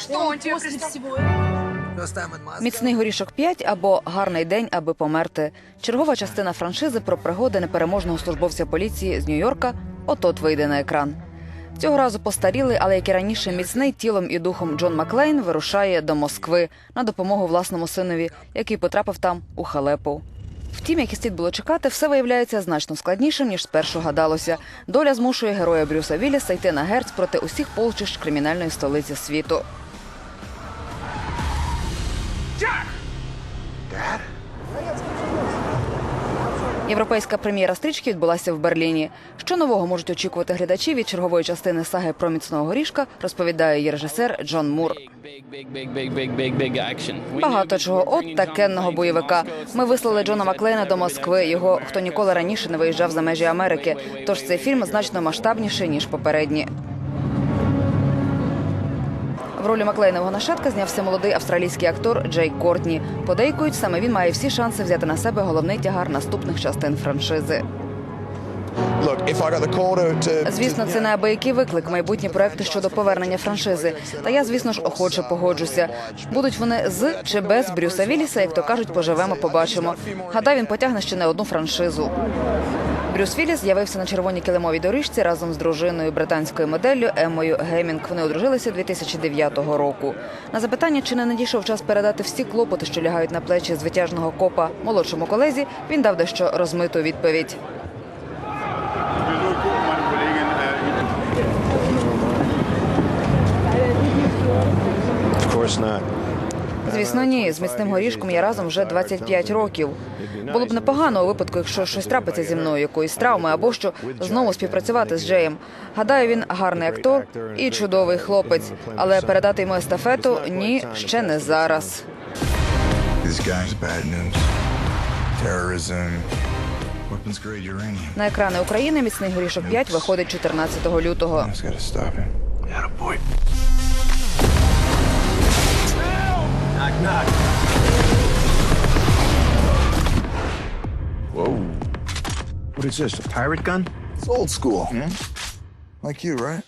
Что он тебе представил? Міцний горішок 5 або гарний день, аби померти. Чергова частина франшизи про пригоди непереможного службовця поліції з Нью-Йорка от-от вийде на екран. Цього разу постарілий, але як і раніше, міцний тілом і духом Джон Маклейн вирушає до Москви на допомогу власному синові, який потрапив там у халепу. Втім, як і слід було чекати, все виявляється значно складнішим, ніж спершу гадалося. Доля змушує героя Брюса Вілліса йти на герць проти усіх полчищ кримінальної столиці світу. Європейська прем'єра стрічки відбулася в Берліні. Що нового можуть очікувати глядачі від чергової частини саги про міцного горішка, розповідає її режисер Джон Мур. Багато чого от такенного бойовика. Ми вислали Джона Маклейна до Москви. Його хто ніколи раніше не виїжджав за межі Америки. Тож цей фільм значно масштабніший ніж попередні. В ролі Маклейного нашатка знявся молодий австралійський актор Джей Кортні. Подейкують, саме він має всі шанси взяти на себе головний тягар наступних частин франшизи. Звісно, це неабиякий виклик, майбутні проекти щодо повернення франшизи. Та я, звісно ж, охоче погоджуся. Будуть вони з чи без Брюса Вілліса, як то кажуть, поживемо, побачимо. Гадаю, він потягне ще не одну франшизу. Брюс Вілліс з'явився на червоній килимовій доріжці разом з дружиною британською моделлю Еммою Гемінг. Вони одружилися 2009 року. На запитання, чи не надійшов час передати всі клопоти, що лягають на плечі звитяжного копа молодшому колезі, він дав дещо розмиту відповідь. Звісно, ні. З міцним горішком я разом вже 25 років. Було б непогано у випадку, якщо щось трапиться зі мною, якоїсь травми або що знову співпрацювати з Джеєм. Гадаю, він гарний актор і чудовий хлопець. Але передати йому естафету ні, ще не зараз. На екрани України міцний горішок 5 виходить 14 лютого. What is this, a pirate gun? It's old school. Hmm? Like you, right?